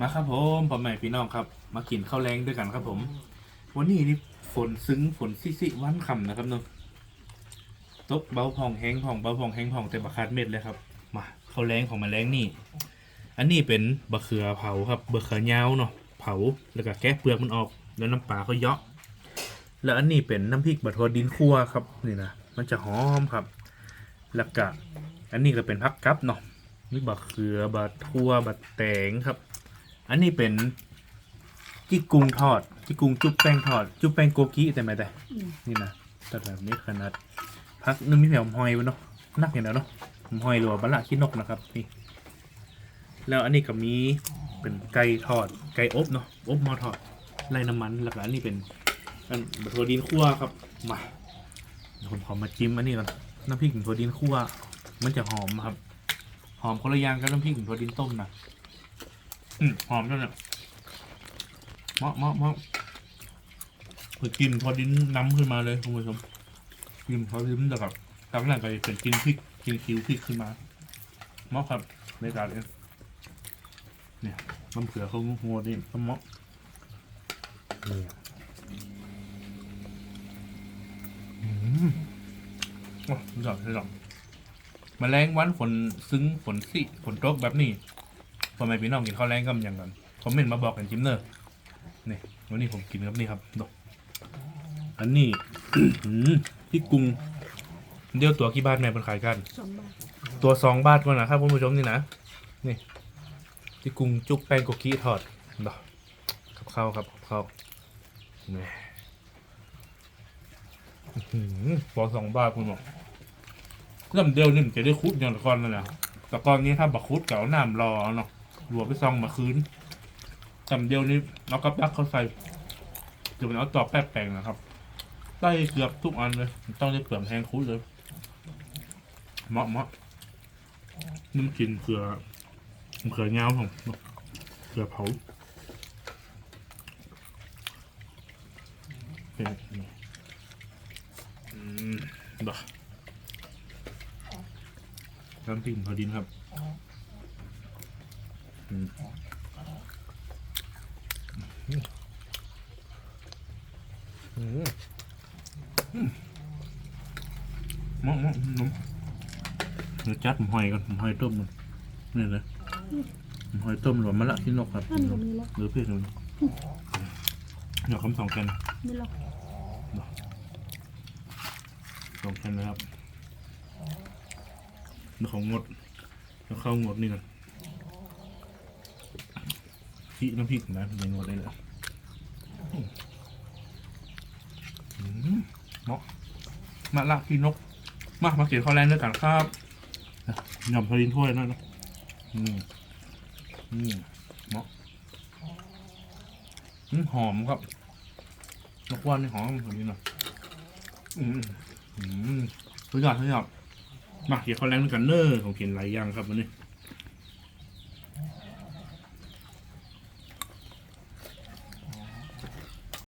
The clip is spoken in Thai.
มาครับผมพ่อแม่พี่น้องครับ มากินข้าวแรงด้วยกันครับผม วันนี้นี่ฝนซึ้งฝนซิซิวันคำนะครับเนาะตกเบาพองแห้งพองเบาพองแห้งพองแต่บะคาดเม็ดเลยครับ มาข้าวแรงของมาแรงนี่ อันนี้เป็นบะเขือเผาครับบะเขือยาวเนาะเผาแล้วก็แกะเปลือกมันออกแล้วน้ำปลาก็เยาะ แล้วอันนี้เป็นน้ำพริกบะทอดินคั่วครับนี่นะมันจะหอมครับ แล้วก็อันนี้ก็เป็นพักกับเนาะนี่บะเขือบะทั่วบะแตงครับ อันนี้เป็นจิกกุงทอดจิกกุงจุ๊บแป้งทอด จุ๊บแป้งโกกิแต่ไม่ได้นี่นะตัดแบบนี้ขนาดพักนึงมีแผ่วหอยไว้เนาะนักอย่างเดียวเนาะผมหอยหรือว่าบะละขี้นกนะครับนี่แล้วอันนี้ก็มีเป็นไก่ทอดไก่อบเนาะอบหม้อทอดไล่น้ำมันแล้วก็อันนี้เป็นอันบะทัวดินคั่วครับมาเดี๋ยวผมขอมาจิ้มอันนี้ก่อนน้ำพริกถั่วดินคั่วมันจะหอมครับ หอมคนละอย่างกับน้ำพริกถั่วดินต้มนะ อืมหอมด้วยเนี่ยเมาะเมาะเมาะเปิดกินพอดิ้นน้ำขึ้นมาเลยคุณผู้ชมกินพอดิ้นแต่กับตามหลังก็จะเป็นกินพริกกินคิวพริกขึ้นมาเมาะครับในการเนี่ยเนี่ยน้ำเผือเขาหัวนี่ก็เมาะเนี่ยอืมโอ้ยอดเลยหรอกแมลงวันฝนซึ้งฝนสิฝนตกแบบนี้ พ่อแม่พี่น้องกินข้าวแรงก็มันย่างกันคอมเมนต์มาบอกกันจิมเนอร์นี่วันนี้ผมกินครับนี่ครับดกอันนี้อืมที่กรุงเดียวตัวกี่บาทแม่เป็นขายกัน ตัวสองบาทก่อนนะครับคุณผู้ชมนี่นะนี่ที่กรุงจุกแป้งโกกี้ทอดดอกกับข้าวครับกับข้าวนี่อื้อหือตัวสองบาทคุณบอกเริ่มเดียวนี่มันจะได้คุดอย่างตะกอนนั่นแหละแต่กอนนี้ถ้าบักคุดเก่าน้ำรอเนาะ รัวไปซองมาคืนจำเดียวนี้เราก็ยักเข้าใส่จะเป็นเอาตอบแป๊บแปลงนะครับใส่เกือบทุกอันเลย ต้องได้เปลือกแทงคุดเลยเหมาะเหมาะน้ำกินเกลือเกลือเงาของเกลือเผาเป็นอืมบ้าน้ำพริกพอดินครับ มอืมอืมมเหมาะน้ำเดี๋ยวจัดหอยก่อนหอยต้มมันนี่เลยหอยต้มหรือมะละที่นกครับหรือเพื่อนเดี๋ยวคำสองแคนสองแคนนะครับเดี๋ยวของงดเดี๋ยวเข้างดนี่กัน พี่น้ำพริกนะเป็นงดได้เลยเหมาะมะละพี่นก มามาเขียนข้อแรงด้วยกันครับหย่อมพลินถ้วยนั่นนะอืมอืมเหมาะอืมหอมครับนกว่านนี่หอมแบบนี้หน่อยอืมอืมทุกอย่างทุกอย่างมาเขียนข้อแรงด้วยกันเนอร์ของเขียนหลายอย่างครับวันนี้